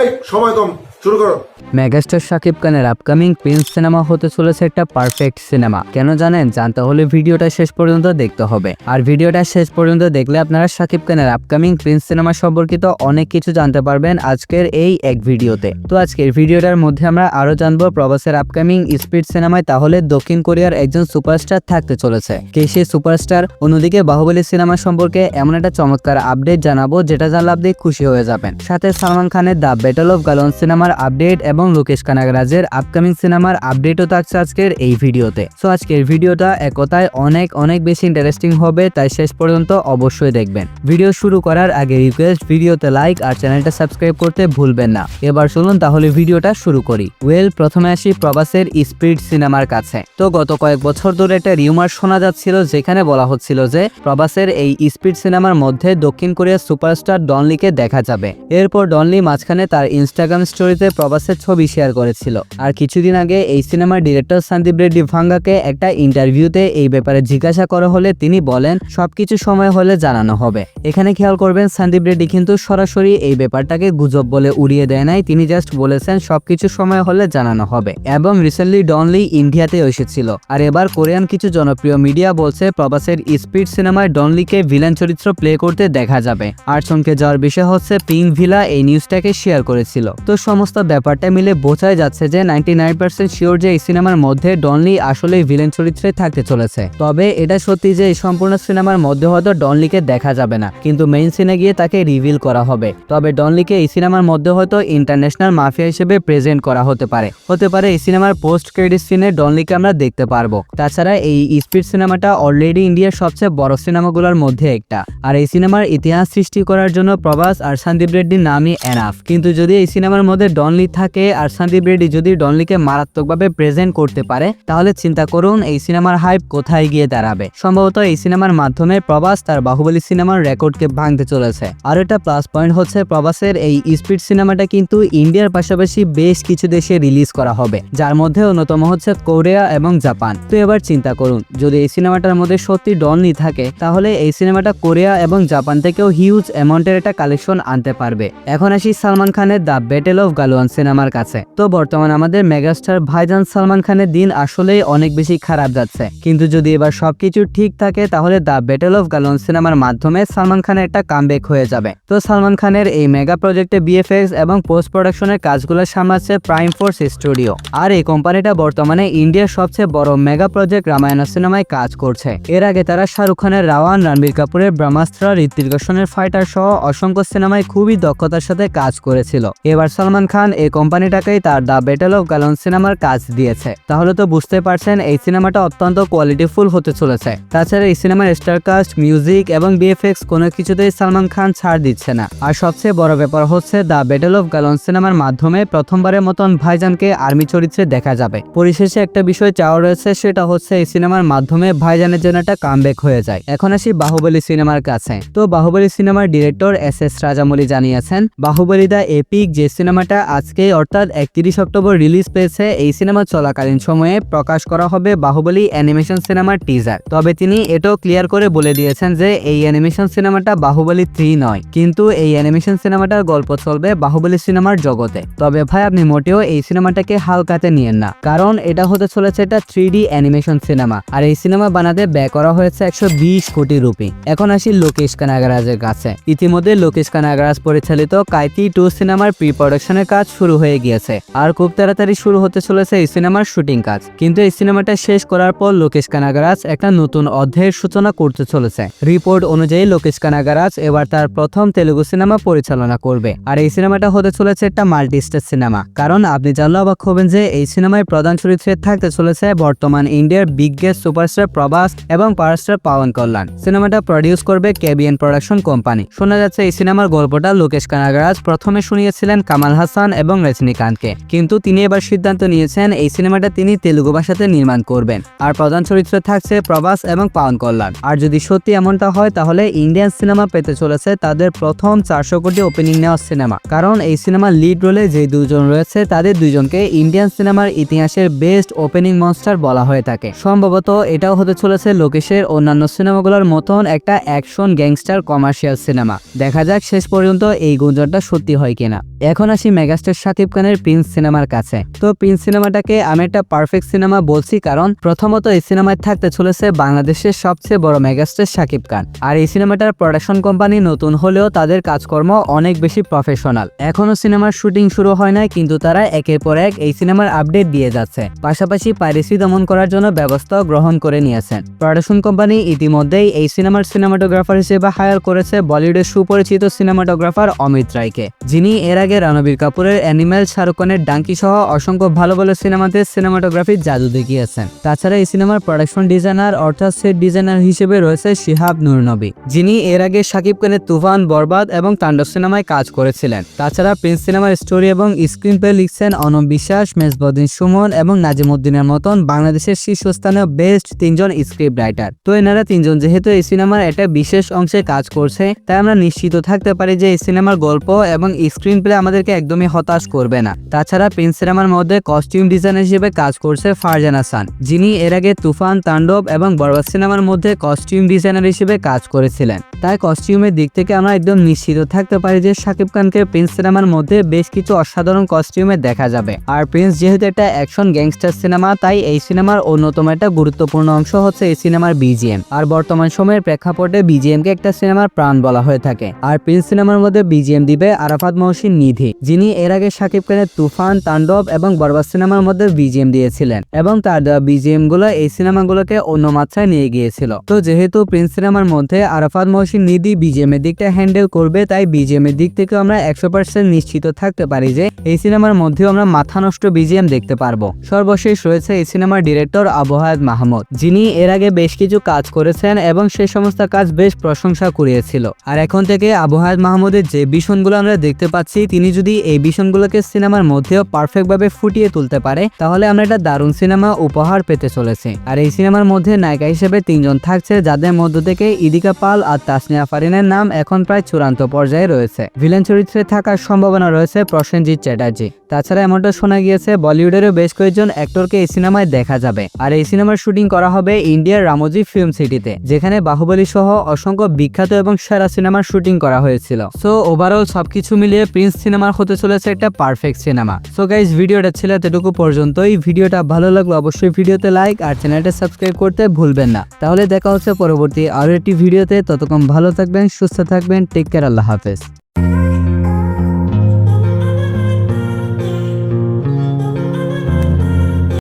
এই সময় কম। শুরু করো। মেগাস্টার শাকিব খানের আপকামিং প্রিন্স সিনেমা হতে চলেছে একটা পারফেক্ট সিনেমা। কেন জানেন? জানতে হলে ভিডিওটা শেষ পর্যন্ত দেখতে হবে। আর ভিডিওটা শেষ পর্যন্ত দেখলে আপনারা শাকিব খানের আপকামিং প্রিন্স সিনেমা সম্পর্কিত অনেক কিছু জানতে পারবেন আজকের এই এক ভিডিওতে। তো আজকের ভিডিওটার মধ্যে আমরা আরও জানব প্রবাসের আপকামিং স্পিড সিনেমায় তাহলে দক্ষিণ কোরিয়ার একজন সুপারস্টার থাকতে চলেছে। কে সেই সুপারস্টার? অন্যদিকে বাহুবলী সিনেমা সম্পর্কে এমন একটা চমৎকার আপডেট জানাব, যেটা জানলে আপনি খুশি হয়ে যাবেন। সাথে সালমান খানের দ্য ব্যাটল অফ গালন সিনেমার আপডেট এবং লোকেশ কানাগরাজের আপকামিং সিনেমার আপডেটও থাকছে আজকের এই ভিডিওতে। সো আজকের ভিডিওটা একতায় অনেক অনেক বেশি ইন্টারেস্টিং হবে, তাই শেষ পর্যন্ত অবশ্যই দেখবেন। ভিডিও শুরু করার আগে রিকোয়েস্ট ভিডিওতে লাইক আর চ্যানেলটা সাবস্ক্রাইব করতে ভুলবেন না। এবার চলুন তাহলে ভিডিওটা শুরু করি। ওয়েল প্রথমে আসি প্রবাসের স্পিড সিনেমার কাছে। তো গত কয়েক বছর ধরে একটা রিউমার শোনা যাচ্ছিল, যেখানে বলা হচ্ছিল যে প্রবাসের এই স্পিড সিনেমার মধ্যে দক্ষিণ কোরিয়ার সুপারস্টার ডনলিকে দেখা যাবে। এরপর ডনলি মাঝখানে তার ইনস্টাগ্রাম স্টোরিতে প্রবাসের ছবি শেয়ার করেছিল। আর কিছুদিন আগে এই সিনেমার ডিরেক্টর সন্দীপ রেড্ডি ভাঙ্গাকে একটা ইন্টারভিউতে এই ব্যাপারে জিজ্ঞাসা করা হলে তিনি বলেন, সবকিছু সময় হলে জানানো হবে। এখানে খেয়াল করবেন, সন্দীপ রেড্ডি কিন্তু সরাসরি এই ব্যাপারটাকে গুজব বলে উড়িয়ে দেয় নাই। তিনি জাস্ট বলেছেন, সবকিছু সময় হলে জানানো হবে। এবং রিসেন্টলি ডনলি ইন্ডিয়াতে এসেছিল। আর এবার কোরিয়ান কিছু জনপ্রিয় মিডিয়া বলছে, প্রবাসের স্পিড সিনেমায় ডনলিকে ভিলেন চরিত্র প্লে করতে দেখা যাবে। আর চমকে যাওয়ার বিষয় হচ্ছে, পিঙ্ক ভিলা এই নিউজটাকে শেয়ার করেছিল। তো সমস্ত ব্যাপারটা মিলে বোঝাই যাচ্ছে যে নাইনটি নাইন পার্সেন্ট শিওর যে এই সিনেমার মধ্যে ডনলি আসলে ভিলেন চরিত্রে থাকতে চলেছে। তবে এটা সত্যি যে এই সম্পূর্ণ সিনেমার মধ্যে হয়তো ডনলিকে দেখা যাবে না, কিন্তু মেইন সিনে গিয়ে তাকে রিভিল করা হবে। তবে ডনলিকে এই সিনেমার মধ্যে হয়তো ইন্টারন্যাশনাল মাফিয়া হিসেবে প্রেজেন্ট করা হতে পারে। হতে পারে এই সিনেমার পোস্ট ক্রেডিট সিনে ডনলিকে আমরা দেখতে পারব। তাছাড়া এই স্পিড সিনেমাটা অলরেডি ইন্ডিয়ার সবচেয়ে বড় সিনেমাগুলোর মধ্যে একটা। আর এই সিনেমার ইতিহাস সৃষ্টি করার জন্য প্রভাস আর সন্দীপ রেড্ডির নামই এনাফ কিন্তু যদি এই সিনেমার মধ্যে ডনলি থাকে আর সন্দীপ রেড্ডি যদি ডনলিকে মারাত্মকভাবে প্রেজেন্ট করতে পারে, তাহলে চিন্তা করুন এই সিনেমার হাইপ কোথায় গিয়ে দাঁড়াবে। সম্ভবত এই সিনেমার মাধ্যমে প্রভাস তার বাহুবলী সিনেমার রেকর্ডকে ভাঙতে চলেছে। আর একটা প্লাস পয়েন্ট হচ্ছে প্রভাসের এই স্পিড সিনেমাটা কিন্তু ইন্ডিয়ার পাশাপাশি বেশ কিছু দেশে রিলিজ করা হবে, যার মধ্যে অন্যতম হচ্ছে কোরিয়া এবং জাপান। তো এবার চিন্তা করুন, যদি এই সিনেমাটার মধ্যে সত্যি ডনলি থাকে, তাহলে এই সিনেমাটা কোরিয়া এবং জাপান থেকেও হিউজ অ্যামাউন্টের একটা কালেকশন আনতে পারবে। এখন আসি সালমান খানের দ্য ব্যাটেল অফ গালোয়ান সিনেমার কাছে। তো বর্তমান আমাদের মেগাস্টার ভাইজান সালমান খানের দিন আসলেই অনেক বেশি খারাপ যাচ্ছে। কিন্তু যদি এবার সবকিছু ঠিক থাকে, তাহলে দ্য ব্যাটেল অফ গালোয়ান সিনেমার মাধ্যমে সালমান খানের একটা কামব্যাক হয়ে যাবে। তো সালমান খানের এই মেগা প্রজেক্টে বিএফএক্স এবং পোস্ট প্রোডাকশনের কাজগুলো সামলাচ্ছে প্রাইম ফোর্স স্টুডিও আর এই কোম্পানিটা বর্তমানে ইন্ডিয়ার সবচেয়ে বড় মেগা প্রজেক্ট রামায়ণ সিনেমায় কাজ করছে। এর আগে তারা শাহরুখ খানের রাওয়ান, রণবীর কাপুরের ব্রহ্মাস্ত্র ঋত্বিক রোশনের ফাইটার সহ অসংখ্য সিনেমায় খুবই দক্ষতার সাথে কাজ করেছিল। এবার সালমান খান এই কোম্পানিটাকেই তার দ্য ব্যাটেল অফ গালন সিনেমার কাজ দিয়েছে। তাহলে তো বুঝতে পারছেন, এই সিনেমাটা অত্যন্ত কোয়ালিটিফুল হতে চলেছে। তাছাড়া এই সিনেমার স্টারকাস্ট মিউজিক এবং বিএফএক্স কোনো কিছুতেই সালমান খান ছাড় দিচ্ছে না। আর সবচেয়ে বড় ব্যাপার হচ্ছে, দ্য ব্যাটেল অফ গালন সিনেমার মাধ্যমে প্রথমবারের মতন ভাইজানকে আর্মি চরিত্রে দেখা যাবে। পরিশেষে একটা বিষয় চাওয়া রয়েছে, সেটা হচ্ছে এই সিনেমার মাধ্যমে ভাইজানের জন্য একটা কামব্যাক হয়ে যায়। এখন আসি বাহুবলী সিনেমার কাছে। তো বাহুবলী সিনেমার ডিরেক্টর এস এস রাজামলি জানিয়েছেন, বাহুবলী দা এপিক যে সিনেমাটা আজকে অর্থাৎ একত্রিশ অক্টোবর রিলিজ পেয়েছে এই সিনেমা চলাকালীন সময়ে প্রকাশ করা হবে বাহুবলী অ্যানিমেশন সিনেমার টিজার তবে তিনি এটাও ক্লিয়ার করে বলে দিয়েছেন যে এই অ্যানিমেশন সিনেমাটা বাহুবলী থ্রি নয়, কিন্তু এই অ্যানিমেশন সিনেমাটার গল্প চলবে বাহুবলী সিনেমার জগতে। তবে ভাই, আপনি মোটেও এই সিনেমাটাকে হালকাতে নিয়েন না, কারণ এটা হতে চলেছে এটা থ্রি ডি অ্যানিমেশন সিনেমা, আর এই সিনেমা বানাতে ব্যয় করা হয়েছে একশো বিশ কোটি রুপি। এখন আসি লোকেশ কানাগরাজের কাছে। ইতিমধ্যে লোকেশ কানাগরাজ পরিচালিত কাইতি টু সিনেমার প্রি প্রোডাকশনের কাজ শুরু হয়ে গিয়েছে। আর খুব তাড়াতাড়ি শুরু হতে চলেছে এই সিনেমার শুটিং কাজ। কিন্তু এই সিনেমাটা শেষ করার পর লোকেশ কানাগরাজ একটা নতুন অধ্যায়ের সূচনা করতে চলেছে। রিপোর্ট অনুযায়ী লোকেশ কানাগরাজ এবার তার প্রথম তেলুগু সিনেমা পরিচালনা করবে। আর এই সিনেমাটা হতে চলেছে একটা মাল্টি স্টার সিনেমা। কারণ আপনি জানলে অবাক হবেন যে এই সিনেমায় প্রধান চরিত্রে থাকতে চলেছে বর্তমান ইন্ডিয়ার বিগেস্ট সুপারস্টার প্রভাস এবং পাওয়ারস্টার পাওয়ান কল্যাণ। সিনেমাটা প্রডিউস করবে কেবিএন প্রোডাকশন কোম্পানি। শোনা যাচ্ছে এই সিনেমার গল্পটা লোকেশ কানাগারাজ প্রথমে শুনিয়েছিলেন কামাল হাসান এবং রজনীকান্তকে কিন্তু তিনি এবার সিদ্ধান্ত নিয়েছেন, এই সিনেমাটা তিনি তেলুগু ভাষাতে নির্মাণ করবেন। আর প্রধান চরিত্র থাকছে প্রভাস এবং পাওয়ান কল্যাণ। আর যদি সত্যি এমনটা হয়, তাহলে ইন্ডিয়ান সিনেমা পেতে চলেছে তাদের প্রথম চারশো কোটি ওপেনিং নেওয়া সিনেমা। কারণ এই সিনেমার লিড রোলে যে দুজন রয়েছে, তাদের দুজনকে ইন্ডিয়ান সিনেমার ইতিহাসের বেস্ট ওপেনিং মনস্টার বলা হয়ে থাকে। সম্ভবত এটাও হতে চলেছে লোকেশের অন্যান্য সিনেমাগুলোর মতন একটা অ্যাকশন গ্যাংস্টার কমার্শিয়াল সিনেমা। দেখা যাক শেষ পর্যন্ত এই গুঞ্জনটা সত্যি হয় কিনা। এখন আসি মেগাস্টার শাকিব খানের প্রিন্স সিনেমার কাছে। তো প্রিন্স সিনেমাটাকে আমি একটা পারফেক্ট সিনেমা বলছি কারণ প্রথমত এই সিনেমায় থাকতে চলেছে বাংলাদেশের সবচেয়ে বড় মেগাস্টার শাকিব খান। আর এই সিনেমাটার প্রোডাকশন কোম্পানি নতুন হলেও তাদের কাজকর্ম অনেক বেশি প্রফেশনাল এখনও সিনেমার শুটিং শুরু হয় নাই, কিন্তু তারা একের পর এক এই সিনেমার আপডেট দিয়ে যাচ্ছে। পাশাপাশি পাইরেসি দমন করার জন্য ব্যবস্থাও গ্রহণ করে নিয়েছেন। প্রোডাকশন কোম্পানি ইতিমধ্যেই এই সিনেমার সিনেমাটোগ্রাফার হিসেবে হায়ার করেছে বলিউডের সুপরিচিত সিনেমাটোগ্রাফার অমিত রায়কে, যিনি এর আগে রণবীর কাপুরের অ্যানিমেল শাহরুখ খানের ডাঙ্কি সহ অসংখ্য ভালো ভালো সিনেমাতে সিনেমাটোগ্রাফির জাদু দেখিয়েছেন। তাছাড়া এই সিনেমার প্রোডাকশন ডিজাইনার অর্থাৎ সেট ডিজাইনার হিসেবে রয়েছে শিহাব নূর নবী, যিনি এর আগে শাকিব খানের তুফান, বরবাদ এবং তাণ্ডব সিনেমায় কাজ করেছিলেন। তাছাড়া প্রিন্স সিনেমার স্টোরি এবং স্ক্রিন প্লে লিখছেন অনম বিশ্বাস, মেজবদ্দিন সুমন এবং নাজিমুদ্দিনের মতন বাংলাদেশের শীর্ষস্থানীয় বেস্ট তিনজন স্ক্রিপ্ট রাইটার তো এনারা তিনজন, যেহেতু এই সিনেমার একটা বিশেষ অংশে কাজ করছে, তাই আমরা নিশ্চিত থাকতে পারি যে এই সিনেমার গল্প এবং স্ক্রিন প্লে আমাদেরকে একদমই হতাশ করবে না। তাছাড়া প্রিন্স সিনেমার মধ্যে কস্টিউম ডিজাইনার হিসেবে কাজ করছে ফারজানা সান, যিনি এর আগে তুফান, তাণ্ডব এবং বরবাদ সিনেমার মধ্যে কস্টিউম ডিজাইনার হিসেবে কাজ করেছিলেন। তাই কস্টিউমের দিক থেকে আমরা একদম নিশ্চিত থাকতে পারি যে শাকিব খানকে প্রিন্স সিনেমার মধ্যে বেশ কিছু অসাধারণ কস্টিউমে দেখা যাবে। আর প্রিন্স যেহেতু একটা অ্যাকশন গ্যাংস্টার সিনেমা তাই এই সিনেমার অন্যতম একটা গুরুত্বপূর্ণ অংশ হচ্ছে এই সিনেমার বিজিএম আর বর্তমান সময়ের প্রেক্ষাপটে বিজিএম কে একটা সিনেমার প্রাণ বলা হয়ে থাকে। আর প্রিন্স সিনেমার মধ্যে বিজিএম দিবে আরাফাত মহসিন নিধি, যিনি এর আগে শাকিব খানের তুফান, তাণ্ডব এবং বরবাদ সিনেমার মধ্যে বিজিএম দিয়েছিলেন এবং তার দেওয়া বিজিএমগুলো এই সিনেমাগুলোকে অন্য মাত্রায় নিয়ে গিয়েছিল। তো যেহেতু প্রিন্স সিনেমার মধ্যে আরাফাত মহসিন নিধি বিজিএম এর দিকটা হ্যান্ডেল করবে, তাই বিজিএম এর দিক থেকে আমরা একশো পার্সেন্ট নিশ্চিত থাকতে পারি যে এই সিনেমার মধ্যেও আমরা মাথা নষ্ট বিজিএম দেখতে পারব। সর্বশেষ রয়েছে এই সিনেমার ডিরেক্টর আবহায়াত মাহমুদ, যিনি এর আগে বেশ কিছু কাজ করেছেন এবং সেই সমস্ত কাজ বেশ প্রশংসা কুড়িয়েছিল। আর এখন থেকে আবহায়াত মাহমুদের যে ভীষণগুলো আমরা দেখতে পাচ্ছি তিনি যদি এই ভীষণগুলোকে সিনেমার মধ্যেও পারফেক্ট ভাবে ফুটিয়ে তুলতে পারে, তাহলে আমরা একটা দারুণ সিনেমা উপহার পেতে চলেছি। আর এই সিনেমার মধ্যে নায়িকা হিসেবে তিনজন থাকছে যাদের মধ্য থেকে ইদিকা পাল আর তাসনিয়া ফারিনের নাম এখন প্রায় চূড়ান্ত পর্যায়ে রয়েছে। ভিলেন চরিত্রে থাকার সম্ভাবনা রয়েছে প্রসেনজিৎ চ্যাটার্জি। তাছাড়া এমনটা শোনা গিয়েছে, বলিউডেরও বেশ কয়েকজন অ্যাক্টরকে এই সিনেমায় দেখা যাবে। আর এই সিনেমার শুটিং করা হবে ইন্ডিয়ার রামোজি ফিল্ম সিটিতে, যেখানে বাহুবলী সহ অসংখ্য বিখ্যাত এবং সেরা সিনেমার শুটিং করা হয়েছিল। সো ওভারঅল সবকিছু মিলিয়ে প্রিন্স সিনেমার হতে চলেছে একটা পারফেক্ট সিনেমা। সো গাইজ ভিডিওটা ছিল এতটুকু পর্যন্ত এই ভিডিওটা ভালো লাগল অবশ্যই ভিডিওতে লাইক আর চ্যানেলটা সাবস্ক্রাইব করতে ভুলবেন না। তাহলে দেখা হচ্ছে পরবর্তী আরও একটি ভিডিওতে। ততক্ষণ ভালো থাকবেন, সুস্থ থাকবেন টেক কেয়ার আল্লাহ হাফেজ।